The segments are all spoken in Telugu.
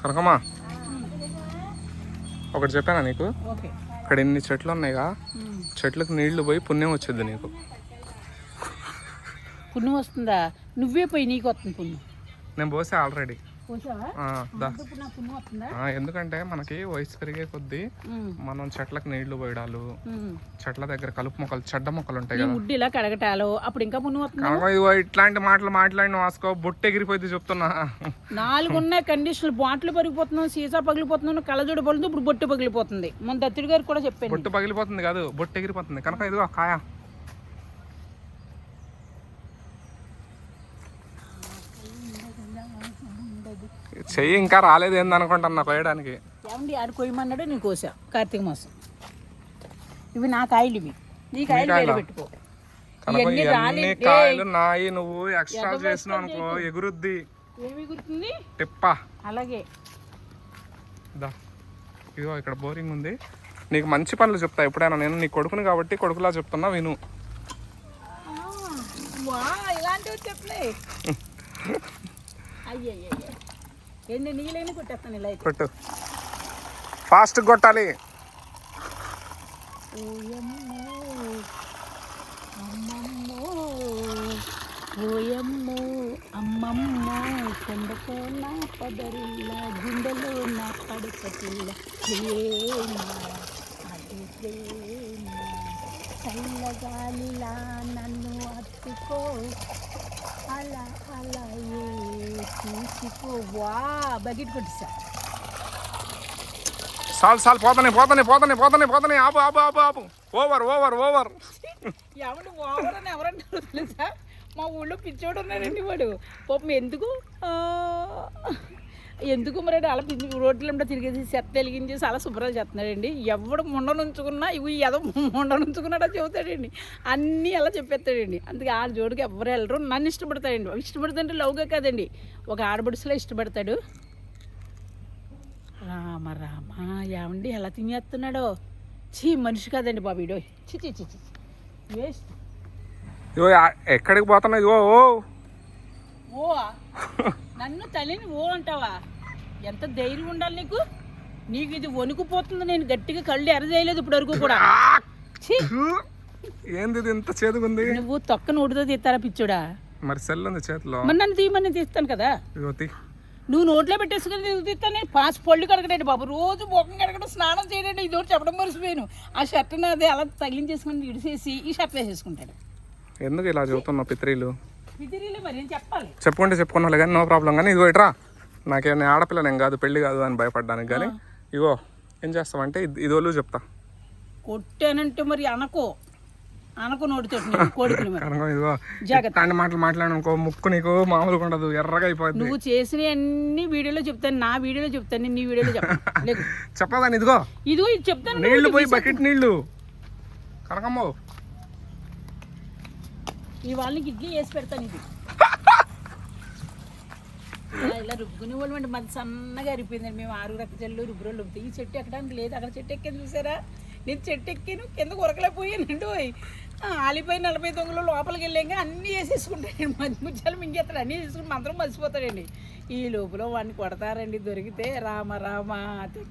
కనకమ్మా. ఒకటి చెప్పానా నీకు? ఓకే. ఇక్కడ ఎన్ని చెట్లు ఉన్నాయిగా చెట్లకు నీళ్ళు పోయి పుణ్యం వచ్చింది నీకు. పుణ్యం వస్తుందా? నువ్వే పోయి నీకు వస్తుంది పుణ్యం. నేను పోసే ఆల్రెడీ. ఎందుకంటే మనకి వయసు పెరిగే కొద్దీ మనం చెట్లకు నీళ్ళు పోయడాలు. చెట్ల దగ్గర కలుపు మొక్కలు చెడ్డ మొక్కలు ఉంటాయి కదా. ఇలా కడగటాలు అప్పుడు ఇంకా పుణ్యం ఇట్లాంటి మాటలు మాట్లాడిన వాసుకో బొట్టు ఎగిరిపోయింది చెప్తున్నా. నాలుగు ఉన్నాయి కండిషన్లు బాటిల్ పగిలిపోతున్నాం సీసా పగిలిపోతున్నాం కళ్ళజోడు పగులుతుంది ఇప్పుడు బొట్టు పగిలిపోతుంది. మన దత్తుడి గారు కూడా చెప్పాను బొట్టు పగిలిపోతుంది కాదు బొట్టు ఎగిరిపోతుంది. కనుక ఇదిగో కాయ. చెయ్యి ఇంకా రాలేదు ఏంది అనుకుంటున్నా కోయడానికి? ఏమండి ఆడు కొయ్యమన్నాడు నేను కోసా. కార్తీక మాసం. ఇవి నా కాయలు ఇవి. నీ కాయలు వేలు పెట్టుకో. కనుక ఇవన్నీ ఇవన్నీ రాలే కాయలు నాయి నువ్వు ఎక్స్ట్రా చేసినావు అనుకో ఎగురుద్ది. ఏమి గుర్తుంది టిప్పా. అలాగే. దా. ఇదిగో ఇక్కడ బోరింగ్ ఉంది. నీకు మంచి పనులు చెప్తా. ఎప్పుడైనా నేను నీ కొడుకుని కాబట్టి కొడుకులా చెప్తున్నా విను. ఇలాంటివి చెప్పలే. ఏంటి నీళ్ళని కొట్టేస్తాను ఇలా అయితే. కొట్టు ఫాస్ట్ కొట్టాలి. ఓయమ్మో అమ్మమ్మో. నా పదరిల్ల గుండెలో నా పడక పిల్ల చల్లగాలిలా నన్ను అత్తుకో. అలా అలా ఏ సాల్ సాల్ పోతానే పోతానే పోతానే పోతానే పోతానే ఆపు ఆపు ఆపు ఆపు. ఓవర్ ఓవర్ ఓవర్ ఎవడు ఓవరని ఎవరంటారు తెలుసా? మా ఊళ్ళో పిచ్చోడు ఉన్నాడండి వాడు. పాపం ఎందుకు? ఎందుకు మరి అలా పిచ్చి రోడ్ల తిరిగేసి చెత్త వెలిగించేసి అలా శుభ్రాలు చేస్తున్నాడండి. ఎవడు ముండ నుంచుకున్నా ఇవి ఏదో ముండ నుంచుకున్నాడో చెబుతాడండి. అన్నీ అలా చెప్పేస్తాడండి. అందుకే ఆ జోడికి ఎవరు వెళ్ళరు. నన్ను ఇష్టపడతాడండి. ఇష్టపడుతుంటే లవ్గా కాదండి. ఒక ఆడబడుసులో ఇష్టపడతాడు. రామ రామ ఏమండి ఎలా తినేస్తున్నాడో? చీ మనిషి కాదండి బాబు ఇడో చి చి చి వేస్ట్. ఇగో ఎక్కడికి పోతున్నా ఇగో ఓ. ఓ నన్ను తల్లిని ఓ అంటావా? ఎంత ధైర్యం ఉండాలి నీకు? నీకు ఇది వణుకుపోతుంది నేను గట్టిగా కళ్ళు ఎరజేయలేదు ఇప్పుడు వరకు కూడా. ఏంది ఇది ఇంత చేదుగుంది? నువ్వు తొక్కను ఉడితో తీస్తారా పిచ్చుడా? మరి సెల్ ఉంది చేతిలో. మరి నన్ను తీయమని తీస్తాను కదా. ఇగో తీ. నువ్వు నోట్లో పెట్టేసుకుని నేను తీస్తాను? పాస్ పళ్ళు కడగడండి బాబు. రోజు బొక్కం కడగడం స్నానం చేయడండి ఇది ఒకటి చెప్పడం మర్చిపోయాను. ఆ షర్ట్ నాది అలా తగిలించేసుకుని ఇడిసేసి ఈ షర్ట్ వేసేసుకుంటాడు. ఎందుకు ఇలా చెబుతున్నావు పిత్రీలు? విదిరిలే మరి నేను చెప్పాలి? చెప్పుకుంటే చెప్పుకున్నా కానీ నో ప్రాబ్లం. కానీ ఇదిగో ఇట్రా నాకేమైనా ఆడపిల్ల నేను కాదు పెళ్ళి కాదు అని భయపడ్డానికి కానీ ఇగో ఏం చేస్తావంటే ఇది ఇదోళ్ళు చెప్తా. కొట్టానంటే మరి అనకో. ఇట్లాంటి మాటలు మాట్లాడనుకో ముక్కు నీకు మామూలుగా ఉండదు ఎర్రగా అయిపోద్ది. నువ్వు చేసిన అన్ని వీడియోలో చెప్తాను నా వీడియోలో చెప్తాను నీ వీడియోలో చెప్పను. లేదు చెప్పదాని ఇదిగో. ఇదిగో ఇది చెప్తాను నీళ్ళు పోయి బకెట్ నీళ్ళు. కనకమ్మో. ఈ వాళ్ళకి ఇడ్లీ వేసి పెడతాను ఇది. ఇలా రుబ్బుకునే వాళ్ళు అంటే మాది సన్నగా అరిపోయిందండి మేము ఆరుగురు రక్క చెల్లు రుబ్బురోళ్ళు రుబ్బుతాయి ఈ చెట్టు ఎక్కడానికి లేదు. అక్కడ చెట్టు ఎక్కాను చూసారా? నేను చెట్టు ఎక్కాను కింద ఉరకలేకపోయానండి ఆలిపోయి నలభై తొమ్మిదిలో లోపలికి వెళ్ళాక అన్నీ వేసేసుకుంటాడండి. మధ్య ముత్యాలు మింగేస్తాడు. అన్నీ వేసుకుని మంత్రం మర్చిపోతాడండి. ఈ లోపల వాడిని కొడతారండి. దొరికితే రామ రామ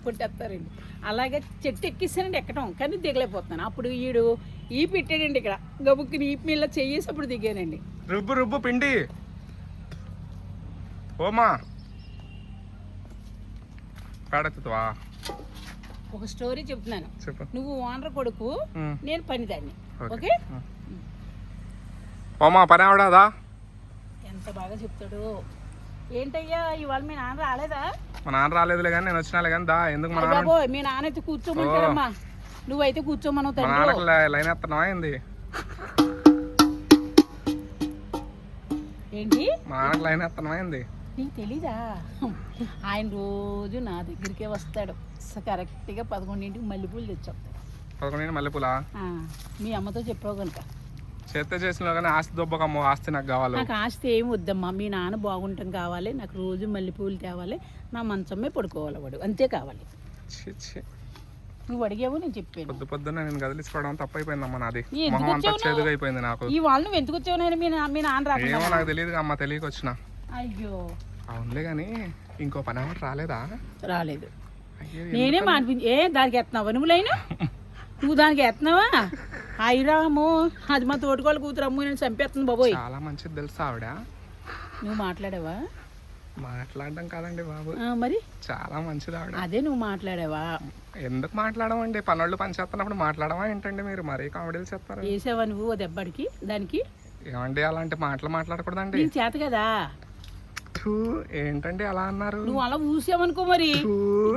కొట్టేస్తారండి. అలాగే చెట్టు ఎక్కిస్తానండి ఎక్కడం. కానీ దిగలేకపోతున్నాను. అప్పుడు ఈడు ఈ పెట్టాడండి ఇక్కడ. గబుక్కుని ఈ మీద చెయ్యేసి అప్పుడు దిగానండి. రుబ్బు రుబ్బు పిండి. ఓమా పేడెత్తుతావా? ఒక స్టోరీ చెప్తున్నాను. చెప్పు. నువ్వు ఓనర్ కొడుకు నేను పనిదాన్ని. ఓకే. ఓకే? ఓమా పని ఆవిడాదా ఎంత బాగా చెప్తాడు. ఏంటయ్యా ఇవాళ మీ నాన్న రాలేదా? మా నాన్న రాలేదులే కానీ నేను వచ్చినాలే కానీ దా ఎందుకు మా నాన్న మీ నాన్న అయితే కూర్చోమంటాడమ్మా నువ్వైతే కూర్చోమను నాన్నకి లైన్ ఎత్తనవా ఏంది? ఏంటి? మా నాన్నకి లైన్ ఎత్తనవా ఏంది? నీకు తెలీదా? ఆయన రోజు నా దగ్గరికే వస్తాడు. కరెక్ట్గా పదకొండింటికి మల్లెపూలు తెచ్చేస్తాడు పదకొండు మల్లెపూలా? మీ అమ్మతో చెప్పావు కనుక చేసిన కానీ ఆస్తి దొబ్బకమ్మో ఆస్తి నాకు కావాలి. నాకు ఆస్తి ఏం వద్దమ్మా. మీ నాన్న బాగుంటాం కావాలి నాకు రోజు మల్లెపూలు తేవాలి నా మంచమే పడుకోవాలి వాడు అంతే కావాలి. నువ్వు అడిగావు నేను చెప్పాను. పొద్దు పొద్దున్న నేను కదిలించుకోవడం తప్పైపోయిందమ్మా నాది. మొహం అంతా అయిపోయింది నాకు. ఈ వాళ్ళు నువ్వు ఎందుకు వచ్చావు నాయన మీ నాన్న రాకుండా ఏమో నాకు తెలియదు అమ్మ తెలియక వచ్చిన అయ్యో. అవునులే కానీ ఇంకో పని ఎవరు రాలేదా? రాలేదు. నేనే మానిపించి ఏ దానికి ఎత్తున్నావా? నువ్వు లైన్? నువ్వు దానికి ఎత్తున్నావా? రాము అది మా తోటికోళ్ళ కూతురు అమ్ము నేను చంపేస్తుంది బాబోయ్. చాలా మంచిది తెలుసా ఆవిడ? నువ్వు మాట్లాడావా? మాట్లాడడం కాదండి బాబు. ఆ, మరి? చాలా మంచిది ఆవిడ. అదే నువ్వు మాట్లాడావా? ఎందుకు మాట్లాడమండి? పనులు పని చేస్తున్నప్పుడు మాట్లాడమా ఏంటండి మీరు? మరీ కామెడీలు చెప్తారు వేసావా నువ్వు దెబ్బడికి దానికి? ఏమండి అలాంటి మాటలు మాట్లాడకూడదండి? చేత కదా. థూ, ఏంటండి అలా అన్నారు? నువ్వు అలా ఊసావనుకో మరి.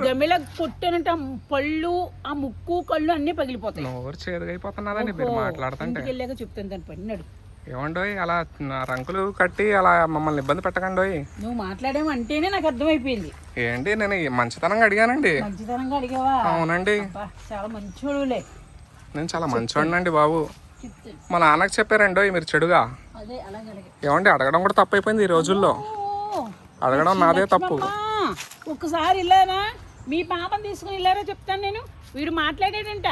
గమ్మిలా కొట్టానంటే ఆ పళ్ళు ఆ ముక్కు కళ్ళు అన్నీ పగిలిపోతాయి. నోరు చేదుగైపోతున్నారండి మీరు మాట్లాడుతుంటే. వెళ్ళాక చెప్తాను దాని ఏమండోయ్ అలా రంకులు కట్టి అలా మమ్మల్ని ఇబ్బంది పెట్టకండోయ్. నువ్వు మాట్లాడేమంటేనే నాకు అర్థమైపోయింది. ఏంటి నేను మంచితనంగా అడిగానండి. మంచితనంగా అడిగావా? అవునండి. చాలా మంచోడులే నేను చాలా మంచివాడినండి బాబు. మా నాన్నకి చెప్పారండోయ్ మీరు చెడుగా. ఏమండి అడగడం కూడా తప్పైపోయింది ఈ రోజుల్లో. అడగడం నాదే తప్పు. ఒక్కసారి ఇల్లారా మీ పాపని తీసుకుని ఇల్లారా చెప్తాను నేను? వీడు మాట్లాడాడంట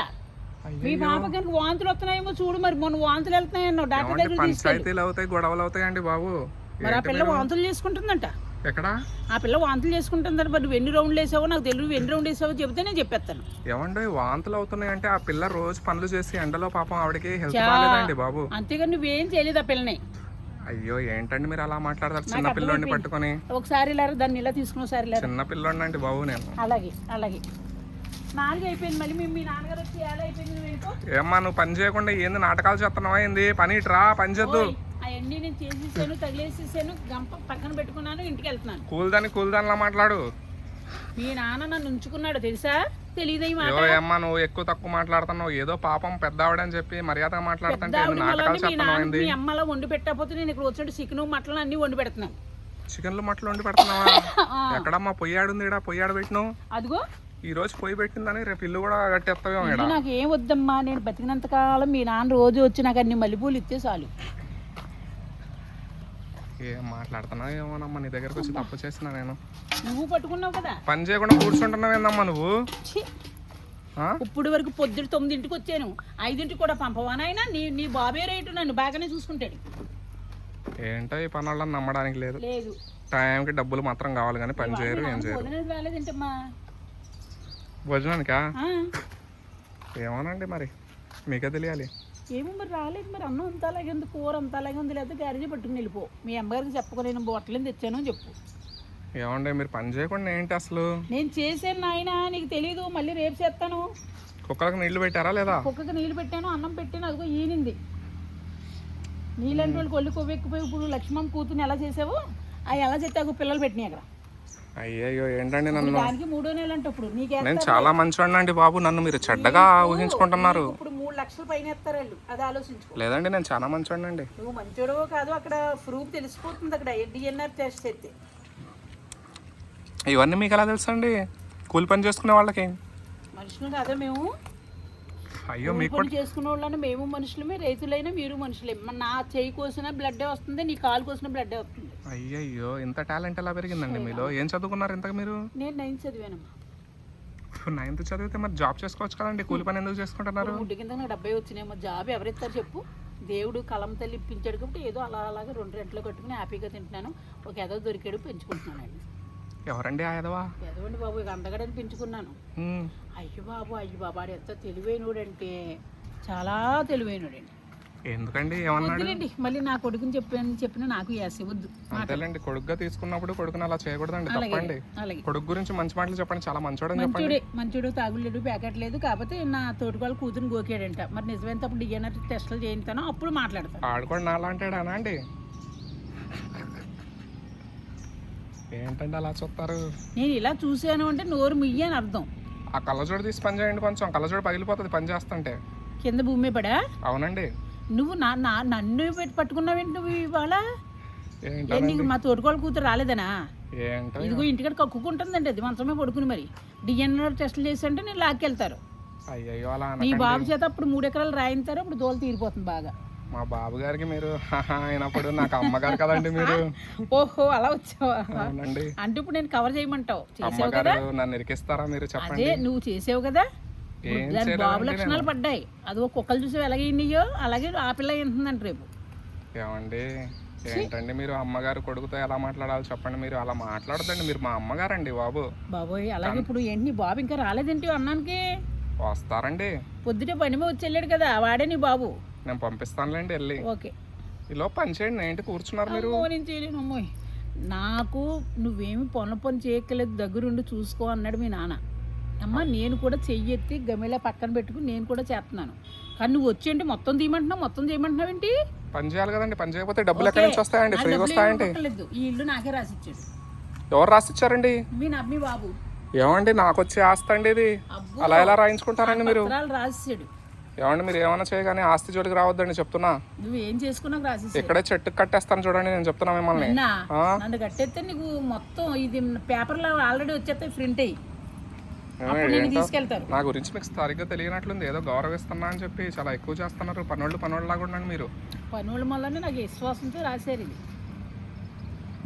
మీ పాప కనుక వాంతులు వస్తున్నాయేమో చూడు మరి మొన్న వాంతులు వెళ్తున్నాయన్నో డాక్టర్ దగ్గర పంచాయతీలు అవుతాయి గొడవలు అవుతాయండి బాబు. మరి ఆ పిల్ల వాంతులు చేసుకుంటుందంట. ఎక్కడ? ఆ పిల్ల వాంతులు చేసుకుంటుందంట మరి నువ్వు ఎన్ని రౌండ్లు వేసావో నాకు తెలియదు నువ్వు ఎన్ని రౌండ్ వేసావో చెప్తే నేను చెప్పేస్తాను. ఏమండి వాంతులు అవుతున్నాయి అంటే ఆ పిల్ల రోజు పనులు చేసి ఎండలో పాపం ఆవిడకి హెల్త్ బాగాలేదండి బాబు. అంతేగాని నువ్వేం చేయలేదు ఆ పిల్లని. అయ్యో ఏంటండి మీరు అలా మాట్లాడతారు? చిన్న పిల్లోడిని పట్టుకొని. ఒకసారి ఇలా దాన్ని ఇలా తీసుకుని ఒకసారి ఇలా చిన్న పిల్లోడిని అండి బాబు నేను. అలాగే అలాగే. నాలుగు అయిపోయింది మళ్ళీ మీ మీ నాన్నగారు వచ్చి ఎలా అయిపోయింది ఏమ్మా నువ్వు పని చేయకుండా ఏంది నాటకాలు చేస్తున్నావా ఏంది? పని ఇట్రా పని చేద్దు. అవన్నీ నేను చేసేసాను తగిలేసేసాను గంప పక్కన పెట్టుకున్నాను ఇంటికి వెళ్తున్నాను. కూల్దాని కూల్దానిలా మాట్లాడు. మీ నాన్న నన్ను ఉంచుకున్నాడు తెలుసా? తెలియదు ఏమ్మా నువ్వు ఎక్కువ తక్కువ మాట్లాడుతున్నావు? ఏదో పాపం పెద్ద ఆవిడని చెప్పి మర్యాదగా మాట్లాడుతుంటే ఆవిడ ఏంది? నాటకాలు వల్లనే మీ చేస్తున్నావు నాన్న ఏంది? మీ అమ్మలా వండి పెట్టకపోతే నేను ఇక్కడ వచ్చినట్టు చికెన్ మటన్ అన్ని వండి పెడుతున్నాను. చికెన్లు మట్టలు వండి పెడుతున్నావా? ఎక్కడమ్మా పొయ్యాడు ఉంది ఈడ పొయ్యాడు పెట్టినావు? అదిగో. ఈ రోజు పొయ్యి పెట్టిందని రేపు ఇల్లు కూడా కట్టేస్తావేమో నాకు ఏం వద్దమ్మా? నేను బతికినంత కాలం మీ నాన్న రోజు వచ్చి నాకు అన్ని మల్లెపూలు ఇస్తే చాలు. ఏం మాట్లాడుతున్నావు ఏమోనమ్మా నీ దగ్గరకు వచ్చి తప్పు చేసిన నేను. నువ్వు పట్టుకున్నావు కదా? పని చేయకుండా కూర్చుంటున్నావు ఏందమ్మా నువ్వు? ఇప్పుడు వరకు పొద్దున తొమ్మిదింటికి వచ్చాను. ఐదింటికి కూడా పంపవా నాయనా నీ నీ బాబే రేటు నన్ను బాగానే చూసుకుంటాడు. ఏంటో ఈ పని వాళ్ళని నమ్మడానికి లేదు. లేదు. టైంకి డబ్బులు మాత్రం కావాలి కానీ పని చేయరు ఏం చేయరు. భోజనానికా ఏమోనండి మరి మీకే తెలియాలి. ఏమో మరి రాలేదు మరి అన్నం అంత అలాగే ఉంది కూర అంత అలాగే ఉంది లేదా గ్యారేజీ పట్టుకుని వెళ్ళిపో. మీ అమ్మగారికి చెప్పుకో నేను బొట్టలేని తెచ్చాను అని చెప్పు. ఏమండి మీరు పని చేయకుండా ఏంటి అసలు? నేను చేశాను నాయన నీకు తెలీదు మళ్ళీ రేపు చేస్తాను. కుక్కలకు నీళ్ళు పెట్టారా లేదా? కుక్కకి నీళ్ళు పెట్టాను అన్నం పెట్టాను అదిగో ఈనింది. నీళ్ళంటి వాళ్ళు కొల్లి కొవ్వెక్కిపోయి ఇప్పుడు లక్ష్మణ్ కూతుని ఎలా చేసావు అవి ఎలా అగో పిల్లలు పెట్టినాయి అక్కడ. అయ్యయ్యో ఏంటండి నన్ను? దానికి మూడో నెల అంటే ఇప్పుడు. నీకే నేను చాలా మంచివాడిని అండి బాబు నన్ను మీరు చెడ్డగా ఊహించుకుంటున్నారు. ఇప్పుడు మూడు లక్షల పైన ఎత్తారు వాళ్ళు. అది ఆలోచించుకో. లేదండి నేను చాలా మంచివాడిని అండి నువ్వు మంచోడో కాదు అక్కడ ప్రూఫ్ తెలిసిపోతుంది అక్కడ. డిఎన్ఆర్ టెస్ట్ ఎత్తే ఇవన్నీ మీకు ఎలా తెలుసండి? కూలి పని చేసుకునే వాళ్ళకి. మనుషులు కాదా మేము? అయ్యో మీకు పని చేసుకునే వాళ్ళని మేము మనుషులమే రైతులైనా మీరు మనుషులే. మన నా చేయి కోసిన బ్లడ్డే వస్తుంది నీ కాలు కోసిన బ్లడ్డే వస్తుంది. అయ్యయ్యో ఇంత టాలెంట్ ఎలా పెరిగిందండి మీలో? ఏం చదువుకున్నారు ఇంతకు మీరు? నేను నైన్త్ చదివానమ్మా. నైన్త్ చదివితే మరి జాబ్ చేసుకోవచ్చు కదండి. కూలి పని ఎందుకు చేసుకుంటున్నారు? గుడ్డి కింద నాకు డెబ్బై వచ్చినాయేమో జాబ్ ఎవరిస్తారు చెప్పు. దేవుడు కలం తల్లి ఇప్పించాడు కాబట్టి ఏదో అలా అలాగే రెండు రెంట్లో కట్టుకుని హ్యాపీగా తింటున్నాను. ఒక ఏదో దొరికాడు పెంచుకుంటున్నానండి. ఎవరండి ఆ ఎదవా ఎదవండి బాబు ఇక అందగడని పెంచుకున్నాను. అయ్యో బాబు అయ్యో బాబు ఆడు ఎంత తెలివైనడంటే చాలా తెలివైనడండి. ఎందుకండి? ఏమన్నాడు? వద్దులేండి మళ్ళీ నా కొడుకుని చెప్పాను చెప్పిన నాకు యాసి వద్దు. అంతేలేండి కొడుకుగా తీసుకున్నప్పుడు కొడుకుని అలా చేయకూడదండి తప్పండి. అలాగే. కొడుకు గురించి మంచి మాటలు చెప్పండి చాలా మంచోడని చెప్పండి మంచోడే మంచోడు తాగులేడు ప్యాకెట్ లేదు కాకపోతే నా తోటికోళ్ళ కూతురు గోకాడంట. మరి నిజమైన తప్పుడు డిఎన్ఆర్ టెస్టులు చేయించాను అప్పుడు మాట్లాడతాను. ఆడు కూడా నాలాంటాడా అండి? ఏంటండి అలా చూస్తారు? నేను ఇలా చూశాను అంటే నోరు ముయ్యి అని అర్థం. ఆ కళ్ళజోడు తీసి పని చేయండి కొంచెం. కళ్ళజోడు పగిలిపోతుంది పని చేస్తుంటే. కింద భూమి పడా? అవునండి. నువ్వు నా నా నన్ను పెట్టి పట్టుకున్నావేంటి నువ్వు ఇవాళ? నీకు మా తోటికోళ్ళ కూతురు రాలేదనా? ఇదిగో ఇంటికాడ కక్కుకుంటుందండి అది. మంచమే పడుకుని మరి. డిఎన్ఆర్ టెస్టులు చేసి అంటే నేను లాక్కెళ్తారు. నీ బాబు చేత అప్పుడు మూడు ఎకరాలు రాయింతారు అప్పుడు దోలు తీరిపోతుంది బాగా. మా బాబు గారికి మీరు అయినప్పుడు నాకు అమ్మగారు కదండి మీరు. ఓహో అలా వచ్చావా? అవునండి. అంటే ఇప్పుడు నేను కవర్ చేయమంటావు. చేసావు కదా? అమ్మగారు నన్ను ఇరికిస్తారా మీరు చెప్పండి? అదే నువ్వు చేసావు కదా? ఏం దాని బాబు లక్షణాలు పడ్డాయి. అది ఒక కుక్కలు చూసావు ఎలాగే ఇన్నయ్యో అలాగే ఆ పిల్ల వింటుందంట రేపు. ఏమండి? ఏంటండి మీరు అమ్మగారు కొడుకుతో ఎలా మాట్లాడాలి చెప్పండి మీరు. అలా మాట్లాడదండి మీరు. మా అమ్మగారండి బాబు. బాబోయ్ అలాగే ఇప్పుడు ఏంటి నీ బాబు ఇంకా రాలేదేంటి అన్నానికి? వస్తారండి. పొద్దుటే పని మీద వచ్చి వెళ్ళాడు కదా వాడే నీ బాబు. నేను పంపిస్తానులేండి వెళ్ళి. ఓకే. ఈలో పని చేయండి ఏంటి కూర్చున్నారు మీరు. అమ్మో నేను చేయలేను అమ్మోయ్. నాకు నువ్వేమి పనుల పని చేయక్కలేదు దగ్గరుండి చూసుకో అన్నాడు మీ నాన్న. అమ్మ నేను కూడా చెయ్యెత్తి గమిలా పక్కన పెట్టుకుని నేను కూడా చేస్తున్నాను. కానీ నువ్వు వచ్చేంటి మొత్తం తీయమంటున్నావు? మొత్తం చేయమంటున్నావు ఏంటి? పని చేయాలి కదండి పని చేయకపోతే డబ్బులు ఎక్కడి నుంచి వస్తాయండి? ఫ్రీగా వస్తాయండి. ఈ ఇల్లు నాకే రాసిచ్చాడు. ఎవరు రాసిచ్చారండి? మీ నమ్మి బాబు. ఏమండి నాకు వచ్చి ఆస్తి అండి ఇది అలా ఎలా రాయించుకుంటారండి మీరు? రాసిచ్చాడు. ఏమండి మీరు ఏమైనా చేయగానే ఆస్తి జోలికి రావద్దండి చెప్తున్నా. నువ్వు ఏం చేసుకున్నావు రాసిచ్చాడు ఇక్కడే చెట్టుకు కట్టేస్తాను చూడండి నేను చెప్తున్నా మిమ్మల్ని. నిన్న ఆ? నన్ను కట్టేస్తే నీకు మొత్తం ఇది పేపర్లో ఆల్రెడీ వచ్చేస్తాయి ప్రింట్. అయ్యి ఏమో అప్పుడు నేను ఏంటో? తీసుకెళ్తారు. నా గురించి మీకు సరిగ్గా తెలియనట్లుంది. ఏదో గౌరవిస్తున్నా అని చెప్పి చాలా ఎక్కువ చేస్తున్నారు. పనోళ్ళు పనోళ్ళు లాగా ఉండండి మీరు. పనుల వల్లనే నాకు విశ్వాసంతో రాశారు ఇది.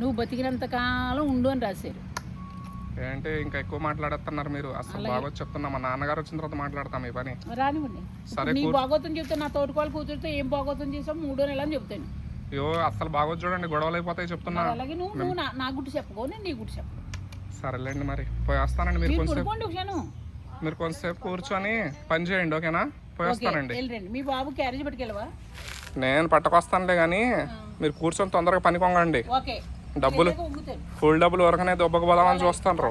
నువ్వు బతికినంత కాలం ఉండు అని రాశారు. ఏంటి ఇంకా ఎక్కువ మాట్లాడేస్తున్నారు మీరు? అసలు బాగా చెప్తున్నా. మా నాన్నగారు వచ్చిన తర్వాత మాట్లాడతాం ఈ పని. రానివ్వండి. సరే, నీ బాగోతం చెప్తే నా తోటికోళ్ళ కూతురుతో ఏం బాగోతం చేసావు? మూడో నెల అని చెప్తాను. అయ్యో అసలు బాగా చూడండి. గొడవలు అయిపోతాయి చెప్తున్నా. అలాగే నువ్వు నువ్వు నా గుట్టు చెప్పుకో. నేను నీ గుట్టు చెప్పు సరేలేండి మరి. పోయి వస్తానండి మీరు మీరు కొంచెం మీరు కొంచెంసేపు కూర్చొని పని చేయండి ఓకేనా? పోయి వస్తానండి మీ బాబు క్యారేజ్ పట్టుకెళ్ళవా? నేను పట్టుకొస్తానులే కానీ మీరు కూర్చొని తొందరగా పని కొంగండి ఓకే. డబ్బులు. ఫుల్ డబ్బులు వరకనే దొబ్బకు పోదామని చూస్తాను